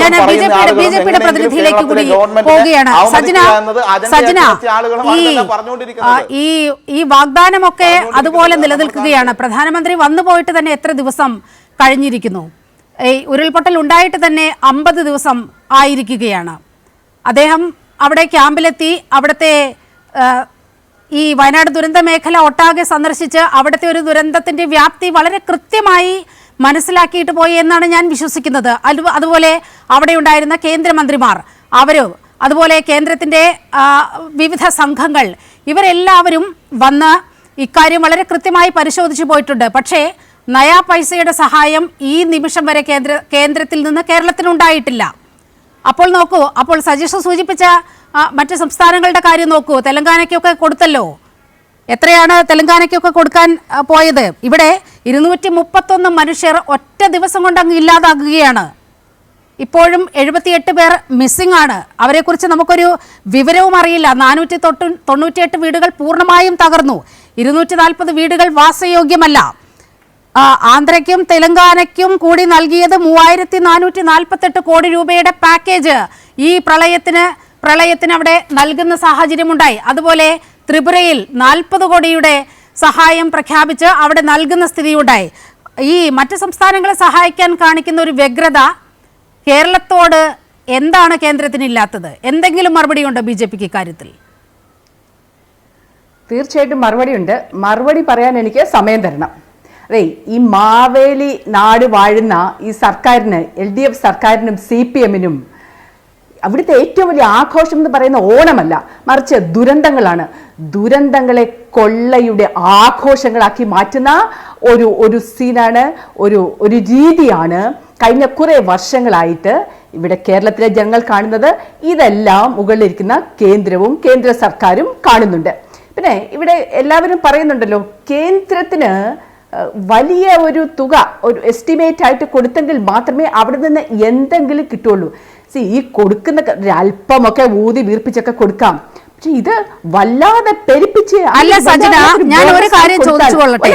ഞാൻ B J പിയുടെ B J പിയുടെ പ്രതിനിധിയിലേക്ക് കൂടി പോവുകയാണ്. സജന സജന ഈ ഈ ഈ വാഗ്ദാനമൊക്കെ അതുപോലെ നിലനിൽക്കുകയാണ്. പ്രധാനമന്ത്രി വന്നു പോയിട്ട് തന്നെ എത്ര ദിവസം കഴിഞ്ഞിരിക്കുന്നു? ഈ ഉരുൾപൊട്ടൽ ഉണ്ടായിട്ട് തന്നെ അമ്പത് ദിവസം ആയിരിക്കുകയാണ്. അദ്ദേഹം അവിടെ ക്യാമ്പിലെത്തി അവിടുത്തെ ഈ വയനാട് ദുരന്ത മേഖല ഒട്ടാകെ സന്ദർശിച്ച് അവിടുത്തെ ഒരു ദുരന്തത്തിന്റെ വ്യാപ്തി വളരെ കൃത്യമായി മനസ്സിലാക്കിയിട്ട് പോയി എന്നാണ് ഞാൻ വിശ്വസിക്കുന്നത്. അത് അതുപോലെ അവിടെ ഉണ്ടായിരുന്ന കേന്ദ്രമന്ത്രിമാർ അവർ അതുപോലെ കേന്ദ്രത്തിന്റെ വിവിധ സംഘങ്ങൾ ഇവരെല്ലാവരും വന്ന് ഇക്കാര്യം വളരെ കൃത്യമായി പരിശോധിച്ചു പോയിട്ടുണ്ട്. പക്ഷേ നയാ പൈസയുടെ സഹായം ഈ നിമിഷം വരെ കേന്ദ്ര കേന്ദ്രത്തിൽ നിന്ന് കേരളത്തിനുണ്ടായിട്ടില്ല. അപ്പോൾ നോക്കൂ അപ്പോൾ സജീഷ് സൂചിപ്പിച്ച മറ്റ് സംസ്ഥാനങ്ങളുടെ കാര്യം നോക്കൂ. തെലങ്കാനയ്ക്കൊക്കെ കൊടുത്തല്ലോ. എത്രയാണ് തെലങ്കാനയ്ക്കൊക്കെ കൊടുക്കാൻ പോയത്? ഇവിടെ ഇരുന്നൂറ്റി മുപ്പത്തൊന്ന് മനുഷ്യർ ഒറ്റ ദിവസം കൊണ്ട് അങ്ങ് ഇല്ലാതാകുകയാണ്. ഇപ്പോഴും എഴുപത്തിയെട്ട് പേർ മിസ്സിംഗ് ആണ്. അവരെക്കുറിച്ച് നമുക്കൊരു വിവരവും അറിയില്ല. നാനൂറ്റി തൊട്ട് തൊണ്ണൂറ്റിയെട്ട് വീടുകൾ പൂർണമായും തകർന്നു. ഇരുന്നൂറ്റി നാൽപ്പത് വീടുകൾ വാസയോഗ്യമല്ല. ആന്ധ്രയ്ക്കും തെലങ്കാനയ്ക്കും കൂടി നൽകിയത് മൂവായിരത്തി നാനൂറ്റി നാൽപ്പത്തെട്ട് കോടി രൂപയുടെ പാക്കേജ് ഈ പ്രളയത്തിന് പ്രളയത്തിന് അവിടെ നൽകുന്ന സാഹചര്യമുണ്ടായി. അതുപോലെ ത്രിപുരയിൽ നാൽപ്പത് കോടിയുടെ സഹായം പ്രഖ്യാപിച്ച് അവിടെ നൽകുന്ന സ്ഥിതിയുണ്ടായി. ഈ മറ്റ് സംസ്ഥാനങ്ങളെ സഹായിക്കാൻ കാണിക്കുന്ന ഒരു വ്യഗ്രത കേരളത്തോട് എന്താണ് കേന്ദ്രത്തിന് ഇല്ലാത്തത് എന്തെങ്കിലും മറുപടിയുണ്ടോ ബി ജെ പിക്ക് ഇക്കാര്യത്തിൽ? തീർച്ചയായിട്ടും മറുപടിയുണ്ട്. മറുപടി പറയാൻ എനിക്ക് സമയം തരണം. അതെ ഈ മാവേലി നാട് വാഴുന്ന ഈ സർക്കാരിന് എൽ ഡി എഫ് സർക്കാരിനും സി പി എമ്മിനും അവിടുത്തെ ഏറ്റവും വലിയ ആഘോഷം എന്ന് പറയുന്ന ഓണമല്ല മറിച്ച് ദുരന്തങ്ങളാണ്. ദുരന്തങ്ങളെ കൊള്ളയുടെ ആഘോഷങ്ങളാക്കി മാറ്റുന്ന ഒരു ഒരു സീനാണ് ഒരു ഒരു രീതിയാണ് കഴിഞ്ഞ കുറേ വർഷങ്ങളായിട്ട് ഇവിടെ കേരളത്തിലെ ജനങ്ങൾ കാണുന്നത്. ഇതെല്ലാം മുകളിലിരിക്കുന്ന കേന്ദ്രവും കേന്ദ്ര സർക്കാരും കാണുന്നുണ്ട്. പിന്നെ ഇവിടെ എല്ലാവരും പറയുന്നുണ്ടല്ലോ കേന്ദ്രത്തിന് വലിയ ഒരു തുക ഒരു എസ്റ്റിമേറ്റ് ആയിട്ട് കൊടുത്തെങ്കിൽ മാത്രമേ അവിടെ നിന്ന് എന്തെങ്കിലും കിട്ടുള്ളൂ സി ഈ കൊടുക്കുന്ന അല്പമൊക്കെ ഊതി വീർപ്പിച്ചൊക്കെ കൊടുക്കാം. പക്ഷെ ഇത് വല്ലാതെ പെരിപ്പിച്ച് അല്ല സജന ഞാൻ ഒരു കാര്യം ചോദിച്ചു കൊള്ളട്ടെ.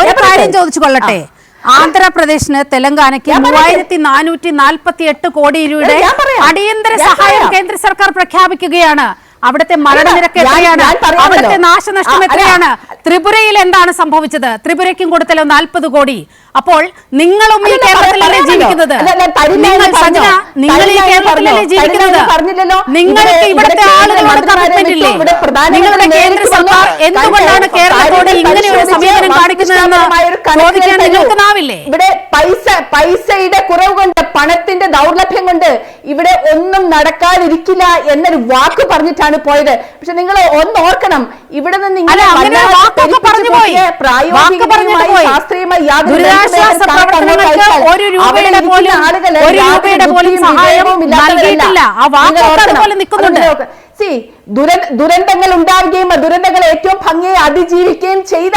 ഒരു കാര്യം. ചോദിച്ചു കൊള്ളട്ടെ? ആന്ധ്രാപ്രദേശിന് തെലങ്കാനയ്ക്ക് മൂവായിരത്തി നാനൂറ്റി നാൽപ്പത്തി എട്ട് കോടി രൂപയുടെ അടിയന്തര സഹായം കേന്ദ്ര സർക്കാർ പ്രഖ്യാപിക്കുകയാണ്. അവിടുത്തെ മരണനിരക്ക് എത്രയാണ്? അവിടുത്തെ നാശനഷ്ടം എത്രയാണ്? ത്രിപുരയിൽ എന്താണ് സംഭവിച്ചത്? ത്രിപുരയ്ക്കും കൊടുത്തല്ലോ നാൽപ്പത് കോടി? അപ്പോൾ നിങ്ങളും ഈ കേരളത്തിൽ കേരളത്തിലല്ലേ. ജീവിക്കുന്നത്? നിങ്ങൾ സജന നിങ്ങൾ ഈ കേരളത്തിലല്ലേ ജീവിക്കുന്നത്. നിങ്ങൾക്ക് ഇവിടെ- ഇവിടുത്തെ ആളുകൾ ആളുകളോട് പ്രധാനമന്ത്രി നിങ്ങളുടെ കേന്ദ്ര സർക്കാർ എന്തുകൊണ്ടാണ് കണ്ടോ? കേരളത്തോട് ഇങ്ങനെ ഒരു സമീപനം കാണിക്കുന്നതെന്ന് ചോദിക്കാൻ നിങ്ങൾക്ക് നാവില്ലേ? ഇവിടെ പൈസ പൈസയുടെ കുറവ് കൊണ്ട് പണത്തിന്റെ ദൗർലഭ്യം കൊണ്ട് ഇവിടെ ഒന്നും നടക്കാതിരിക്കില്ല എന്നൊരു വാക്ക് പറഞ്ഞിട്ടാണ് പോയത്. പക്ഷെ നിങ്ങൾ ഒന്ന് ഓർക്കണം. ഇവിടെ നിന്ന് ശാസ്ത്രീയമായി ദുരിതാശ്വാസ പ്രവർത്തനങ്ങൾക്ക് ഒരു രൂപയുടെ പോലും ആളുകൾ ഒരു യാതൊരു രൂപയുടെ പോലും സഹായം നൽകിയിട്ടില്ല. ആ വാക്കുകൾ പോലും നിൽക്കുന്നുണ്ട്. അതുപോലെ സി ദുരന്തങ്ങൾ ഉണ്ടാവുകയും ആ ദുരന്തങ്ങൾ ഏറ്റവും ഭംഗിയെ അതിജീവിക്കുകയും ചെയ്ത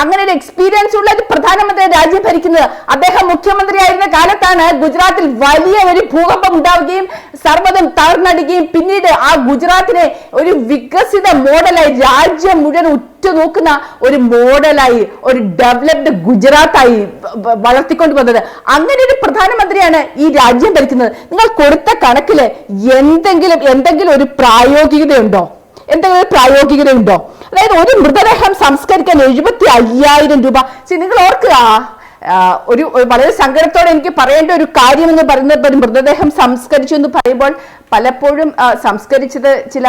അങ്ങനെ ഒരു എക്സ്പീരിയൻസ് ഉള്ള ഒരു പ്രധാനമന്ത്രി രാജ്യം ഭരിക്കുന്നത് അദ്ദേഹം മുഖ്യമന്ത്രിയായിരുന്ന കാലത്താണ് ഗുജറാത്തിൽ വലിയ ഒരു ഭൂകമ്പം ഉണ്ടാവുകയും സർവതും തകർന്നടിക്കുകയും പിന്നീട് ആ ഗുജറാത്തിനെ ഒരു വികസിത മോഡലായി രാജ്യം മുഴുവൻ ഉറ്റുനോക്കുന്ന ഒരു മോഡലായി ഒരു ഡെവലപ്ഡ് ഗുജറാത്തായി വളർത്തിക്കൊണ്ടു വന്നത്. അങ്ങനെ ഒരു പ്രധാനമന്ത്രിയാണ് ഈ രാജ്യം ഭരിക്കുന്നത്. നിങ്ങൾ കൊടുത്ത കണക്കിൽ എന്തെങ്കിലും എന്തെങ്കിലും ഒരു പ്രായോഗികതയുണ്ടോ എന്തെങ്കിലും പ്രായോഗികത ഉണ്ടോ അതായത് ഒരു മൃതദേഹം സംസ്കരിക്കാൻ എഴുപത്തി അയ്യായിരം രൂപ. നിങ്ങൾ ഓർക്കുക ഒരു വളരെ സങ്കടത്തോടെ എനിക്ക് പറയേണ്ട ഒരു കാര്യം എന്ന് പറയുന്നത് മൃതദേഹം സംസ്കരിച്ചു എന്ന് പറയുമ്പോൾ പലപ്പോഴും സംസ്കരിച്ചത് ചില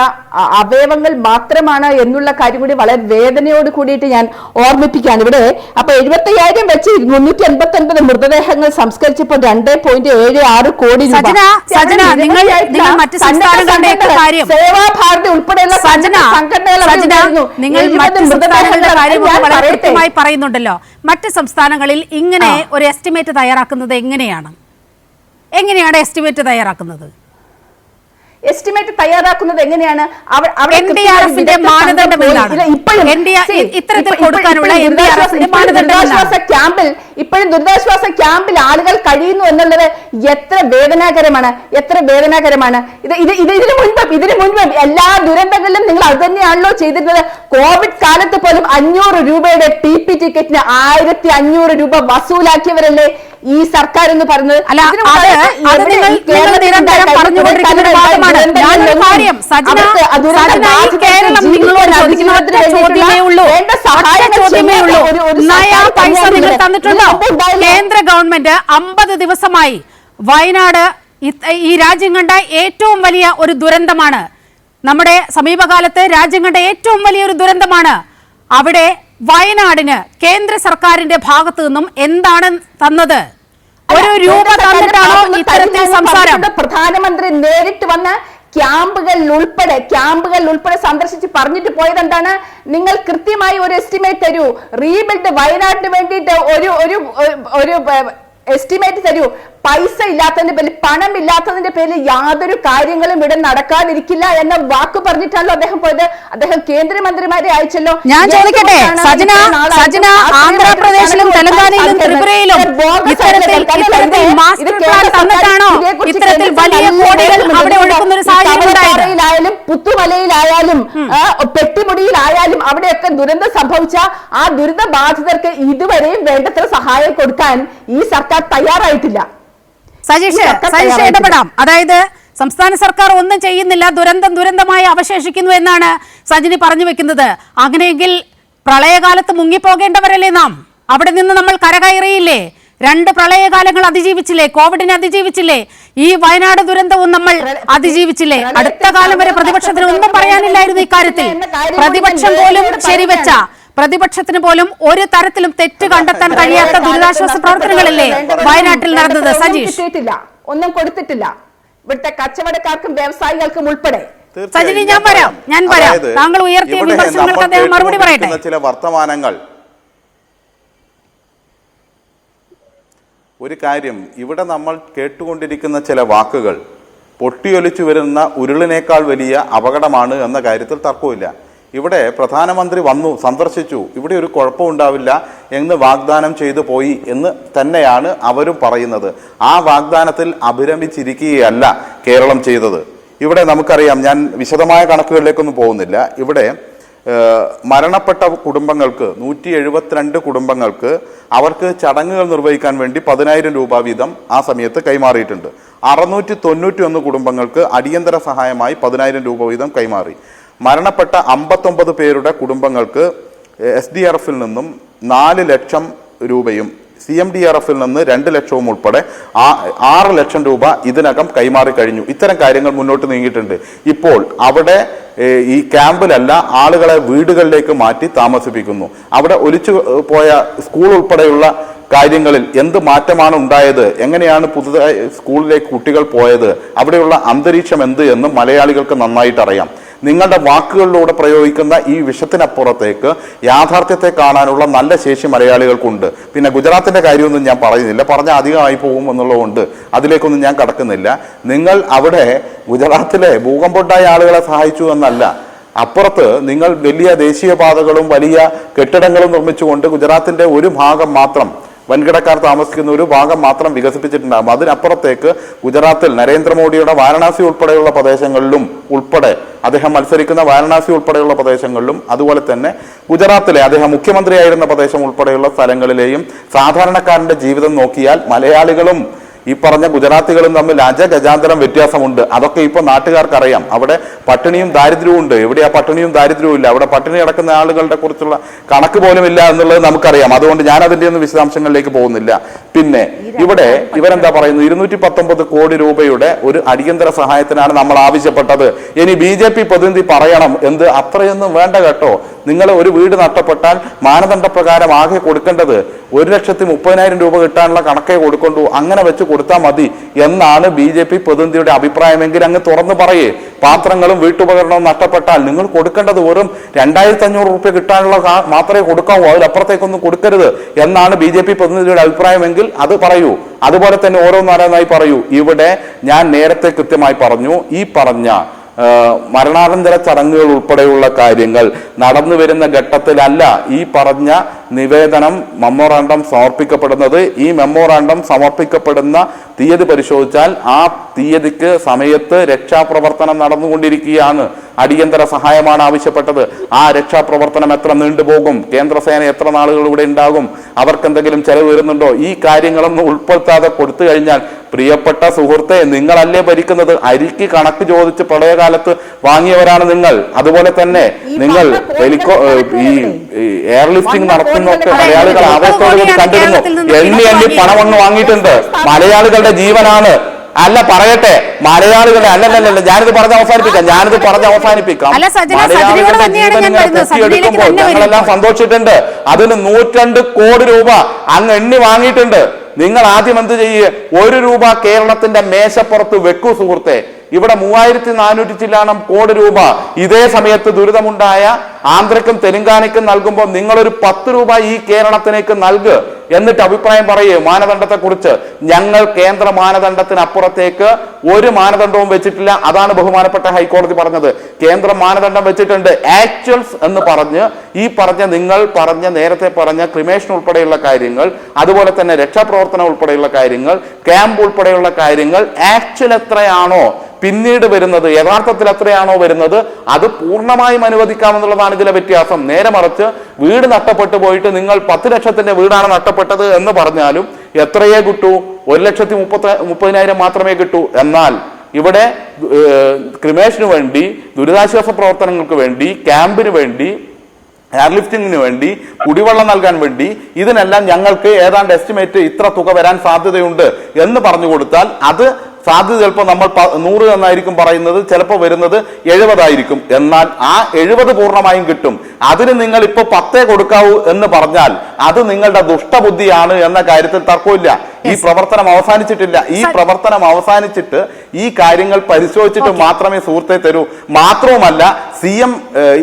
അവയവങ്ങൾ മാത്രമാണ് എന്നുള്ള കാര്യം കൂടി വളരെ വേദനയോട് കൂടിയിട്ട് ഞാൻ ഓർമ്മിപ്പിക്കുകയാണ് ഇവിടെ അപ്പൊ എഴുപത്തയ്യായിരം വെച്ച് മുന്നൂറ്റി എൺപത്തി ഒൻപത് മൃതദേഹങ്ങൾ സംസ്കരിച്ചപ്പോൾ രണ്ട് പോയിന്റ് ഏഴ് ആറ് കോടി രൂപ സേവാഭാരതി ഉൾപ്പെടെയുള്ള സംഘടനകൾ അവിടെ സജന ഉണ്ടായിരുന്നു. നിങ്ങൾ 70 മറ്റ് സംസ്ഥാനങ്ങളുടെ മൃതദേഹങ്ങൾ. പറയുന്നുണ്ടല്ലോ മറ്റ് സംസ്ഥാനങ്ങളിൽ ഇങ്ങനെ ഒരു എസ്റ്റിമേറ്റ് തയ്യാറാക്കുന്നത് എങ്ങനെയാണ്? എങ്ങനെയാണ് എസ്റ്റിമേറ്റ് തയ്യാറാക്കുന്നത്? എസ്റ്റിമേറ്റ് തയ്യാറാക്കുന്നത് എങ്ങനെയാണ്? ദുരിതാശ്വാസ-? ക്യാമ്പിൽ ഇപ്പോഴും ദുരിതാശ്വാസ ക്യാമ്പിൽ ആളുകൾ കഴിയുന്നു എന്നുള്ളത് എത്ര വേദനാകരമാണ്? എത്ര വേദനാകരമാണ്? ഇത് ഇത് ഇത് ഇതിനു മുൻപ് ഇതിനു മുൻപ് എല്ലാ ദുരന്തങ്ങളിലും നിങ്ങൾ അത് തന്നെയാണല്ലോ ചെയ്തിരുന്നത്. കോവിഡ് കാലത്ത് പോലും അഞ്ഞൂറ് രൂപയുടെ ടി പി ടിക്കറ്റിന് ആയിരത്തി അഞ്ഞൂറ് രൂപ വസൂലാക്കിയവരല്ലേ? ഈ സർക്കാർ എന്ന് അല്ല ഉണ്ടായില്ല. കേന്ദ്ര ഗവൺമെന്റ് അമ്പത് ദിവസമായി വയനാട് ഈ രാജ്യം കണ്ട ഏറ്റവും വലിയ ഒരു ദുരന്തമാണ്. നമ്മുടെ സമീപകാലത്ത് രാജ്യം കണ്ട ഏറ്റവും വലിയ ഒരു ദുരന്തമാണ്. അവിടെ വയനാടിന് കേന്ദ്ര സർക്കാരിന്റെ ഭാഗത്തു നിന്നും എന്താണ് തന്നത്? ഒരു രൂപ തന്നിട്ടാണോ ഇത്തരത്തിൽ സംസാരം? പ്രധാനമന്ത്രി നേരിട്ട് വന്ന് ക്യാമ്പുകളിൽ ഉൾപ്പെടെ ക്യാമ്പുകളിൽ ഉൾപ്പെടെ സന്ദർശിച്ച് പറഞ്ഞിട്ട് പോയത് എന്താണ്? നിങ്ങൾ കൃത്യമായി ഒരു എസ്റ്റിമേറ്റ് തരൂ. റീബിൽഡ് വയനാട്ടിന് വേണ്ടിയിട്ട് ഒരു ഒരു ഒരു എസ്റ്റിമേറ്റ് തരൂ. പൈസ ഇല്ലാത്തതിന്റെ പേരിൽ പണം ഇല്ലാത്തതിന്റെ പേരിൽ യാതൊരു കാര്യങ്ങളും ഇവിടെ നടക്കാതിരിക്കില്ല എന്ന വാക്ക് പറഞ്ഞിട്ടാണല്ലോ അദ്ദേഹം പോയത്. അദ്ദേഹം കേന്ദ്രമന്ത്രിമാരെ അയച്ചല്ലോ. ഞാൻ ചോദിക്കട്ടെ? സജന സജന ആന്ധ്രാപ്രദേശിലും തെലങ്കാനയിലും ത്രിപുരയിലും ഇത്തരത്തിൽ ആയിട്ടുള്ള ഇത്തരത്തിൽ ഇത് മാസ്റ്റർ പ്ലാൻ തന്നിട്ടാണോ? ഇത്തരത്തിൽ വലിയ കോടികൾ അവിടെ ഒരു സാഹചര്യം പുത്തുമലയിലായാലും പെട്ടിമുടിയിലായാലും അവിടെയൊക്കെ ദുരന്തം സംഭവിച്ച ആ ദുരിത ബാധിതർക്ക് ഇതുവരെയും വേണ്ടത്ര സഹായം കൊടുക്കാൻ ഈ സർക്കാർ തയ്യാറായിട്ടില്ല. സജീഷ് സജീഷ് ഇടപെടാം. അതായത് സംസ്ഥാന സർക്കാർ ഒന്നും ചെയ്യുന്നില്ല ദുരന്തം ദുരന്തമായി അവശേഷിക്കുന്നു എന്നാണ് സജിനി പറഞ്ഞു വെക്കുന്നത്. അങ്ങനെയെങ്കിൽ പ്രളയകാലത്ത് മുങ്ങിപ്പോകേണ്ടവരല്ലേ നാം? അവിടെ നിന്ന് നമ്മൾ കരകയറിയില്ലേ? രണ്ട് പ്രളയകാലങ്ങൾ അതിജീവിച്ചില്ലേ? കോവിഡിനെ അതിജീവിച്ചില്ലേ? ഈ വയനാട് ദുരന്തവും നമ്മൾ അതിജീവിച്ചില്ലേ? അടുത്ത കാലം വരെ പ്രതിപക്ഷത്തിന് ഒന്നും പറയാനില്ലായിരുന്നു ഇക്കാര്യത്തിൽ പ്രതിപക്ഷം പോലും ശരിവെച്ച പ്രതിപക്ഷത്തിന് പോലും ഒരു തരത്തിലും തെറ്റ് കണ്ടെത്താൻ കഴിയാത്ത ദുരിതാശ്വാസ പ്രവർത്തനങ്ങളല്ലേ വയനാട്ടിൽ നടന്നത് ഒന്നും സജീഷ്? ഒന്നും കൊടുത്തിട്ടില്ല. ഇവിടുത്തെ കച്ചവടക്കാർക്കും വ്യവസായികൾക്കും ഉൾപ്പെടെ. സജിനി, ഞാൻ വരാം, ഞാൻ വരാം. താങ്കൾ ഉയർത്തിയ വിമർശനങ്ങൾക്ക് അദ്ദേഹം മറുപടി പറയട്ടെ. ചില വർത്തമാനങ്ങൾ. ഒരു കാര്യം ഇവിടെ നമ്മൾ കേട്ടുകൊണ്ടിരിക്കുന്ന ചില വാക്കുകൾ പൊട്ടിയൊലിച്ചു വരുന്ന ഉരുളിനേക്കാൾ വലിയ അപകടമാണ് എന്ന കാര്യത്തിൽ തർക്കമില്ല ഇവിടെ പ്രധാനമന്ത്രി വന്നു സന്ദർശിച്ചു. ഇവിടെ ഒരു കുഴപ്പമുണ്ടാവില്ല എന്ന് വാഗ്ദാനം ചെയ്തു പോയി എന്ന് തന്നെയാണ് അവരും പറയുന്നത്. ആ വാഗ്ദാനത്തിൽ അഭിരമിച്ചിരിക്കുകയല്ല കേരളം ചെയ്തത്. ഇവിടെ നമുക്കറിയാം ഞാൻ വിശദമായ കണക്കുകളിലേക്കൊന്നും പോകുന്നില്ല. ഇവിടെ മരണപ്പെട്ട കുടുംബങ്ങൾക്ക് നൂറ്റി എഴുപത്തിരണ്ട് കുടുംബങ്ങൾക്ക് അവർക്ക് ചടങ്ങുകൾ നിർവഹിക്കാൻ വേണ്ടി പതിനായിരം രൂപ വീതം ആ സമയത്ത് കൈമാറിയിട്ടുണ്ട്. അറുന്നൂറ്റി തൊണ്ണൂറ്റി ഒന്ന് കുടുംബങ്ങൾക്ക് അടിയന്തര സഹായമായി പതിനായിരം രൂപ വീതം കൈമാറി. മരണപ്പെട്ട അമ്പത്തൊമ്പത് പേരുടെ കുടുംബങ്ങൾക്ക് എസ് ഡി ആർ എഫിൽ നിന്നും നാല് ലക്ഷം രൂപയും സി എം ഡി ആർ എഫിൽ നിന്ന് രണ്ട് ലക്ഷവും ഉൾപ്പെടെ ആറ് ലക്ഷം രൂപ ഇതിനകം കൈമാറി കഴിഞ്ഞു. ഇത്തരം കാര്യങ്ങൾ മുന്നോട്ട് നീങ്ങിയിട്ടുണ്ട്. ഇപ്പോൾ അവിടെ ഈ ക്യാമ്പിലല്ല ആളുകളെ വീടുകളിലേക്ക് മാറ്റി താമസിപ്പിക്കുന്നു. അവിടെ ഒലിച്ചു പോയ സ്കൂൾ ഉൾപ്പെടെയുള്ള കാര്യങ്ങളിൽ എന്ത് മാറ്റമാണ് ഉണ്ടായത്? എങ്ങനെയാണ് പുതുതായി സ്കൂളിലേക്ക് കുട്ടികൾ പോയത്? അവിടെയുള്ള അന്തരീക്ഷം എന്ത് എന്ന് മലയാളികൾക്ക് നന്നായിട്ട് അറിയാം. നിങ്ങളുടെ വാക്കുകളിലൂടെ പ്രയോഗിക്കുന്ന ഈ വിഷത്തിനപ്പുറത്തേക്ക് യാഥാർത്ഥ്യത്തെ കാണാനുള്ള നല്ല ശേഷി മലയാളികൾക്കുണ്ട്. പിന്നെ ഗുജറാത്തിന്റെ കാര്യമൊന്നും ഞാൻ പറയുന്നില്ല. പറഞ്ഞാൽ അധികമായി പോകും എന്നുള്ളതുകൊണ്ട് അതിലേക്കൊന്നും ഞാൻ കടക്കുന്നില്ല. നിങ്ങൾ അവിടെ ഗുജറാത്തിലെ ഭൂകമ്പുണ്ടായ ആളുകളെ സഹായിച്ചു എന്നല്ല. അപ്പുറത്ത് നിങ്ങൾ വലിയ ദേശീയപാതകളും വലിയ കെട്ടിടങ്ങളും നിർമ്മിച്ചുകൊണ്ട് ഗുജറാത്തിന്റെ ഒരു ഭാഗം മാത്രം വൻകിടക്കാർ താമസിക്കുന്ന ഒരു ഭാഗം മാത്രം വികസിപ്പിച്ചിട്ടുണ്ടാകും. അതിനപ്പുറത്തേക്ക് ഗുജറാത്തിൽ നരേന്ദ്രമോദിയുടെ വാരണാസി ഉൾപ്പെടെയുള്ള പ്രദേശങ്ങളിലും ഉൾപ്പെടെ അദ്ദേഹം മത്സരിക്കുന്ന വാരണാസി ഉൾപ്പെടെയുള്ള പ്രദേശങ്ങളിലും അതുപോലെ തന്നെ ഗുജറാത്തിലെ അദ്ദേഹം മുഖ്യമന്ത്രിയായിരുന്ന പ്രദേശം ഉൾപ്പെടെയുള്ള സ്ഥലങ്ങളിലെയും സാധാരണക്കാരന്റെ ജീവിതം നോക്കിയാൽ മലയാളികളും ഈ പറഞ്ഞ ഗുജറാത്തികളും തമ്മിൽ അജഗജാന്തരം വ്യത്യാസമുണ്ട്. അതൊക്കെ ഇപ്പൊ നാട്ടുകാർക്ക് അറിയാം അവിടെ പട്ടിണിയും ദാരിദ്ര്യവും ഉണ്ട്. എവിടെ ആ പട്ടിണിയും ദാരിദ്ര്യവും ഇല്ല. അവിടെ പട്ടിണി കിടക്കുന്ന ആളുകളുടെ കുറിച്ചുള്ള കണക്ക് പോലും ഇല്ല എന്നുള്ളത് നമുക്കറിയാം. അതുകൊണ്ട് ഞാൻ അതിന്റെ ഒന്നും വിശദാംശങ്ങളിലേക്ക് പോകുന്നില്ല. പിന്നെ ഇവിടെ ഇവരെന്താ പറയുന്നത്? ഇരുന്നൂറ്റി പത്തൊമ്പത് കോടി രൂപയുടെ ഒരു അടിയന്തര സഹായത്തിനാണ് നമ്മൾ ആവശ്യപ്പെട്ടത്. ഇനി ബി ജെ പി പ്രതിനിധി പറയണം എന്ത്? അത്രയൊന്നും വേണ്ട കേട്ടോ. നിങ്ങൾ ഒരു വീട് നഷ്ടപ്പെട്ടാൽ മാനദണ്ഡപ്രകാരം ആകെ കൊടുക്കേണ്ടത് ഒരു ലക്ഷത്തി മുപ്പതിനായിരം രൂപ കിട്ടാനുള്ള കണക്കേ കൊടുക്കണ്ടു. അങ്ങനെ വെച്ച് കൊടുത്താൽ മതി എന്നാണ് ബി ജെ പി പ്രതിനിധിയുടെ അഭിപ്രായമെങ്കിൽ അങ്ങ് തുറന്നു പറയേ. പാത്രങ്ങളും വീട്ടുപകരണവും നഷ്ടപ്പെട്ടാൽ നിങ്ങൾ കൊടുക്കേണ്ടത് വെറും രണ്ടായിരത്തി അഞ്ഞൂറ് റുപ്യ കിട്ടാനുള്ള മാത്രമേ കൊടുക്കാവൂ. അതിലപ്പുറത്തേക്കൊന്നും കൊടുക്കരുത് എന്നാണ് ബി ജെ പി പ്രതിനിധിയുടെ അഭിപ്രായമെങ്കിൽ അത് പറയൂ. അതുപോലെ തന്നെ ഓരോന്നോരോന്നായി പറയൂ. ഇവിടെ ഞാൻ നേരത്തെ കൃത്യമായി പറഞ്ഞു. ഈ പറഞ്ഞ മരണാനന്തര ചടങ്ങുകൾ ഉൾപ്പെടെയുള്ള കാര്യങ്ങൾ നടന്നു വരുന്ന ഘട്ടത്തിലല്ല ഈ പറഞ്ഞ നിവേദനം മെമ്മോറാണ്ടം സമർപ്പിക്കപ്പെടുന്നത്. ഈ മെമ്മോറാണ്ടം സമർപ്പിക്കപ്പെടുന്ന തീയതി പരിശോധിച്ചാൽ ആ തീയതിക്ക് സമയത്ത് രക്ഷാപ്രവർത്തനം നടന്നുകൊണ്ടിരിക്കുകയാണ്. അടിയന്തര സഹായമാണ് ആവശ്യപ്പെട്ടത്. ആ രക്ഷാപ്രവർത്തനം എത്ര നീണ്ടുപോകും? കേന്ദ്രസേന എത്ര നാളുകൾ ഇവിടെ ഉണ്ടാകും? അവർക്ക് എന്തെങ്കിലും ചെലവ് വരുന്നുണ്ടോ? ഈ കാര്യങ്ങളൊന്നും ഉൾപ്പെടുത്താതെ കൊടുത്തു കഴിഞ്ഞാൽ പ്രിയപ്പെട്ട സുഹൃത്തെ നിങ്ങളല്ലേ ഭരിക്കുന്നത്? അരിക്ക് കണക്ക് ചോദിച്ച് പ്രളയകാലത്ത് വാങ്ങിയവരാണ് നിങ്ങൾ. അതുപോലെ തന്നെ നിങ്ങൾ ഹെലികോ ഈ എയർ ലിഫ്റ്റിംഗ് വന്ന നടത്തുന്നൊക്കെ മലയാളികൾ അതെ, കൂടി കണ്ടിരുന്നു. എണ്ണി എണ്ണി പണം അങ്ങ് വാങ്ങിയിട്ടുണ്ട്. മലയാളികളുടെ ജീവനാണ്. അല്ല പറയട്ടെ. മലയാളികളുടെ അല്ലല്ലല്ല ഞാനിത് പറഞ്ഞ് അവസാനിപ്പിക്കാം. ഞാനിത് പറഞ്ഞ് അവസാനിപ്പിക്കാം. മലയാളികളുടെ ജീവൻ ഇങ്ങനെ വരും ഞങ്ങളെല്ലാം സന്തോഷിച്ചിട്ടുണ്ട്. അതിന് നൂറ്റണ്ട് കോടി രൂപ അങ്ങ് എണ്ണി വാങ്ങിയിട്ടുണ്ട്. നിങ്ങൾ ആദ്യം എന്ത് ചെയ്യുക ഒരു രൂപ കേരളത്തിന്റെ മേശപ്പുറത്ത് വെക്കൂ സുഹൃത്തെ. ഇവിടെ മൂവായിരത്തി നാനൂറ്റി ചില്ലാണം കോടി രൂപ ഇതേ സമയത്ത് ദുരിതമുണ്ടായ ആന്ധ്രക്കും തെലുങ്കാനയ്ക്കും നൽകുമ്പോൾ നിങ്ങളൊരു പത്ത് രൂപ ഈ കേരളത്തിലേക്ക് നൽകുക എന്നിട്ട് അഭിപ്രായം പറയൂ മാനദണ്ഡത്തെ കുറിച്ച് ഞങ്ങൾ കേന്ദ്ര മാനദണ്ഡത്തിന് അപ്പുറത്തേക്ക് ഒരു മാനദണ്ഡവും വെച്ചിട്ടില്ല. അതാണ് ബഹുമാനപ്പെട്ട ഹൈക്കോടതി പറഞ്ഞത്. കേന്ദ്ര മാനദണ്ഡം വെച്ചിട്ടുണ്ട്. ആക്ച്വൽസ് എന്ന് പറഞ്ഞ് ഈ പറഞ്ഞ നിങ്ങൾ പറഞ്ഞ നേരത്തെ പറഞ്ഞ ക്രിമേഷൻ ഉൾപ്പെടെയുള്ള കാര്യങ്ങൾ അതുപോലെ തന്നെ രക്ഷാപ്രവർത്തനം ഉൾപ്പെടെയുള്ള കാര്യങ്ങൾ ക്യാമ്പ് ഉൾപ്പെടെയുള്ള കാര്യങ്ങൾ ആക്ച്വൽ എത്രയാണോ പിന്നീട് വരുന്നത് യഥാർത്ഥത്തിൽ എത്രയാണോ വരുന്നത് അത് പൂർണമായും അനുവദിക്കാമെന്നുള്ളതാണ് ഇതിലെ വ്യത്യാസം. നേരെ മറിച്ച് വീട് നഷ്ടപ്പെട്ടു പോയിട്ട് നിങ്ങൾ പത്ത് ലക്ഷത്തിന്റെ വീടാണ് നഷ്ടപ്പെട്ടത് എന്ന് പറഞ്ഞാലും എത്രയേ കിട്ടൂ? ഒരു ലക്ഷത്തി മുപ്പത്തി മുപ്പതിനായിരം മാത്രമേ കിട്ടൂ. എന്നാൽ ഇവിടെ ക്രിമേഷന് വേണ്ടി ദുരിതാശ്വാസ പ്രവർത്തനങ്ങൾക്ക് വേണ്ടി ക്യാമ്പിന് വേണ്ടി എയർലിഫ്റ്റിങ്ങിന് വേണ്ടി കുടിവെള്ളം നൽകാൻ വേണ്ടി ഇതിനെല്ലാം ഞങ്ങൾക്ക് ഏതാണ്ട് എസ്റ്റിമേറ്റ് ഇത്ര തുക വരാൻ സാധ്യതയുണ്ട് എന്ന് പറഞ്ഞു കൊടുത്താൽ അത് സാധ്യത ചിലപ്പോൾ നമ്മൾ നൂറ് എന്നായിരിക്കും പറയുന്നത് ചിലപ്പോൾ വരുന്നത് എഴുപതായിരിക്കും. എന്നാൽ ആ എഴുപത് പൂർണമായും കിട്ടും. അതിന് നിങ്ങൾ ഇപ്പോൾ പത്തേ കൊടുക്കാവൂ എന്ന് പറഞ്ഞാൽ അത് നിങ്ങളുടെ ദുഷ്ടബുദ്ധിയാണ് എന്ന കാര്യത്തിൽ തർക്കമില്ല. ഈ പ്രവർത്തനം അവസാനിച്ചിട്ടില്ല. ഈ പ്രവർത്തനം അവസാനിച്ചിട്ട് ഈ കാര്യങ്ങൾ പരിശോധിച്ചിട്ട് മാത്രമേ സുഹൃത്തെ തരൂ. മാത്രവുമല്ല സി എം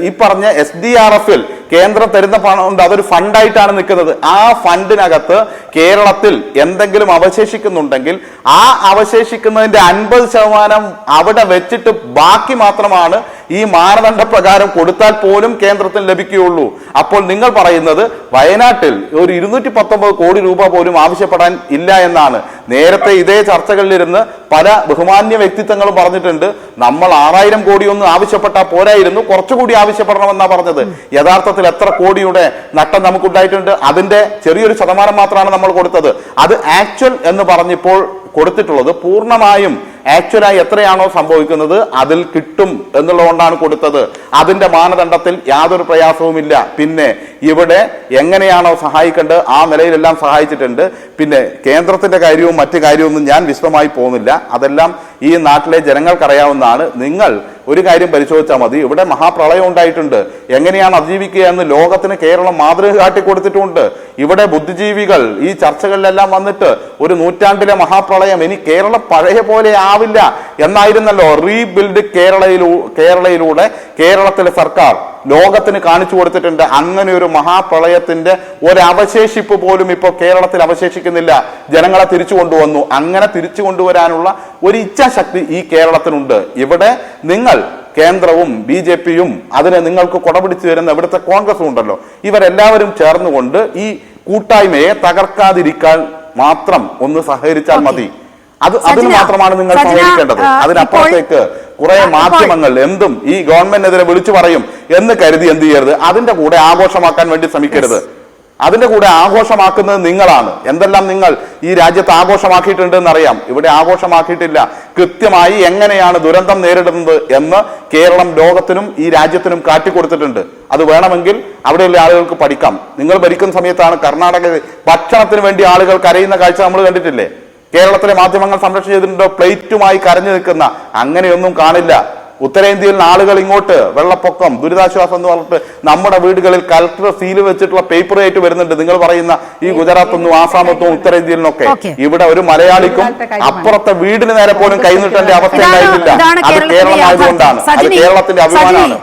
ഈ പറഞ്ഞ എസ് ഡി ആർ എഫിൽ കേന്ദ്രം തരുന്ന പണം ഉണ്ട്. അതൊരു ഫണ്ടായിട്ടാണ് നിൽക്കുന്നത്. ആ ഫണ്ടിനകത്ത് കേരളത്തിൽ എന്തെങ്കിലും അവശേഷിക്കുന്നുണ്ടെങ്കിൽ ആ അവശേഷിക്കുന്നതിന്റെ അൻപത് ശതമാനം അവിടെ വെച്ചിട്ട് ബാക്കി മാത്രമാണ് ഈ മാനദണ്ഡ പ്രകാരം കൊടുത്താൽ പോലും കേന്ദ്രത്തിന് ലഭിക്കുകയുള്ളൂ. അപ്പോൾ നിങ്ങൾ പറയുന്നത് വയനാട്ടിൽ ഒരു ഇരുന്നൂറ്റി പത്തൊമ്പത് കോടി രൂപ പോലും ആവശ്യപ്പെടാൻ ഇല്ല എന്നാണ്. നേരത്തെ ഇതേ ചർച്ചകളിലിരുന്ന് പല ബഹുമാന്യ വ്യക്തിത്വങ്ങളും പറഞ്ഞിട്ടുണ്ട്. നമ്മൾ ആറായിരം കോടിയൊന്നും ആവശ്യപ്പെട്ടാൽ പോരായിരുന്നു. കുറച്ചുകൂടി ആവശ്യപ്പെടണമെന്നാ പറഞ്ഞത്. യഥാർത്ഥത്തിൽ എത്ര കോടിയുടെ നട്ടം നമുക്കുണ്ടായിട്ടുണ്ട്? അതിന്റെ ചെറിയൊരു ശതമാനം മാത്രമാണ് നമ്മൾ കൊടുത്തത്. അത് ആക്ച്വൽ എന്ന് പറഞ്ഞിപ്പോൾ കൊടുത്തിട്ടുള്ളത് പൂർണമായും ആക്ച്വലായി എത്രയാണോ സംഭവിക്കുന്നത് അതിൽ കിട്ടും എന്നുള്ളതുകൊണ്ടാണ് കൊടുത്തത്. അതിന്റെ മാനദണ്ഡത്തിൽ യാതൊരു പ്രയാസവുമില്ല. പിന്നെ ഇവിടെ എങ്ങനെയാണോ സഹായിക്കേണ്ടത് ആ നിലയിലെല്ലാം സഹായിച്ചിട്ടുണ്ട്. പിന്നെ കേന്ദ്രത്തിന്റെ കാര്യവും മറ്റു കാര്യവും ഞാൻ വിശദമായി പോകുന്നില്ല. അതെല്ലാം ഈ നാട്ടിലെ ജനങ്ങൾക്കറിയാവുന്നതാണ്. നിങ്ങൾ ഒരു കാര്യം പരിശോധിച്ചാൽ മതി. ഇവിടെ മഹാപ്രളയം ഉണ്ടായിട്ടുണ്ട്. എങ്ങനെയാണ് അതിജീവിക്കുക എന്ന് ലോകത്തിന് കേരളം മാതൃക കാട്ടിക്കൊടുത്തിട്ടുണ്ട് ഇവിടെ ബുദ്ധിജീവികൾ ഈ ചർച്ചകളിലെല്ലാം വന്നിട്ട് ഒരു നൂറ്റാണ്ടിലെ മഹാപ്രളയം ഇനി കേരളം പഴയ പോലെ ആവില്ല എന്നായിരുന്നല്ലോ. റീബിൽഡ് കേരളയിലൂ കേരളയിലൂടെ കേരളത്തിലെ സർക്കാർ. ലോകത്തിന് കാണിച്ചു കൊടുത്തിട്ടുണ്ട്. അങ്ങനെ ഒരു മഹാപ്രളയത്തിന്റെ ഒരവശേഷിപ്പ് പോലും ഇപ്പോൾ കേരളത്തിൽ അവശേഷിക്കുന്നില്ല. ജനങ്ങളെ തിരിച്ചു കൊണ്ടുവന്നു. അങ്ങനെ തിരിച്ചു കൊണ്ടുവരാനുള്ള ഒരു ഇച്ഛാശക്തി ഈ കേരളത്തിനുണ്ട്. ഇവിടെ നിങ്ങൾ കേന്ദ്രവും ബി ജെ പിയും അതിനെ നിങ്ങൾക്ക് കൊടപിടിച്ചു തരുന്ന ഇവിടുത്തെ കോൺഗ്രസും ഉണ്ടല്ലോ. ഇവരെല്ലാവരും ചേർന്നുകൊണ്ട് ഈ കൂട്ടായ്മയെ തകർക്കാതിരിക്കാൻ മാത്രം ഒന്ന് സഹകരിച്ചാൽ മതി. അത് അതിന് മാത്രമാണ് നിങ്ങൾ സഹകരിക്കേണ്ടത്. അതിനപ്പുറത്തേക്ക് കുറെ മാധ്യമങ്ങൾ എന്തും ഈ ഗവൺമെന്റിനെതിരെ വിളിച്ചു പറയും എന്ന് കരുതി എന്ത് ചെയ്യരുത്? അതിന്റെ കൂടെ ആഘോഷമാക്കാൻ വേണ്ടി ശ്രമിക്കരുത്. അതിന്റെ കൂടെ ആഘോഷമാക്കുന്നത് നിങ്ങളാണ്. എന്തെല്ലാം നിങ്ങൾ ഈ രാജ്യത്ത് ആഘോഷമാക്കിയിട്ടുണ്ട് എന്നറിയാം ഇവിടെ ആഘോഷമാക്കിയിട്ടില്ല. കൃത്യമായി എങ്ങനെയാണ് ദുരന്തം നേരിടുന്നത് എന്ന് കേരളം ലോകത്തിനും ഈ രാജ്യത്തിനും കാട്ടിക്കൊടുത്തിട്ടുണ്ട്. അത് വേണമെങ്കിൽ അവിടെയുള്ള ആളുകൾക്ക് പഠിക്കാം. നിങ്ങൾ ഭരിക്കുന്ന സമയത്താണ് കർണാടക ഭക്ഷണത്തിന് വേണ്ടി ആളുകൾ കരയുന്ന കാഴ്ച നമ്മൾ കണ്ടിട്ടില്ലേ? കേരളത്തിലെ മാധ്യമങ്ങൾ സംരക്ഷണം ചെയ്തിട്ടുണ്ടോ? പ്ലേറ്റുമായി കരഞ്ഞു നിൽക്കുന്ന അങ്ങനെയൊന്നും കാണില്ല. ഉത്തരേന്ത്യയിൽ നിന്ന് ആളുകൾ ഇങ്ങോട്ട് വെള്ളപ്പൊക്കം ദുരിതാശ്വാസം എന്ന് പറഞ്ഞിട്ട് നമ്മുടെ വീടുകളിൽ കലക്ടർ സീൽ വെച്ചിട്ടുള്ള പേപ്പർ ആയിട്ട് വരുന്നുണ്ട്. നിങ്ങൾ പറയുന്ന ഈ ഗുജറാത്ത് നിന്നും ആസാമത്തും ഉത്തരേന്ത്യയിൽ നിന്നൊക്കെ ഇവിടെ ഒരു മലയാളിക്കും അപ്പുറത്തെ വീടിന് നേരെ പോലും കൈനീട്ടേണ്ട അവസ്ഥ ഉണ്ടായിട്ടില്ല. അത് കേരളമായതുകൊണ്ടാണ്. അത് കേരളത്തിന്റെ അഭിമാനമാണ്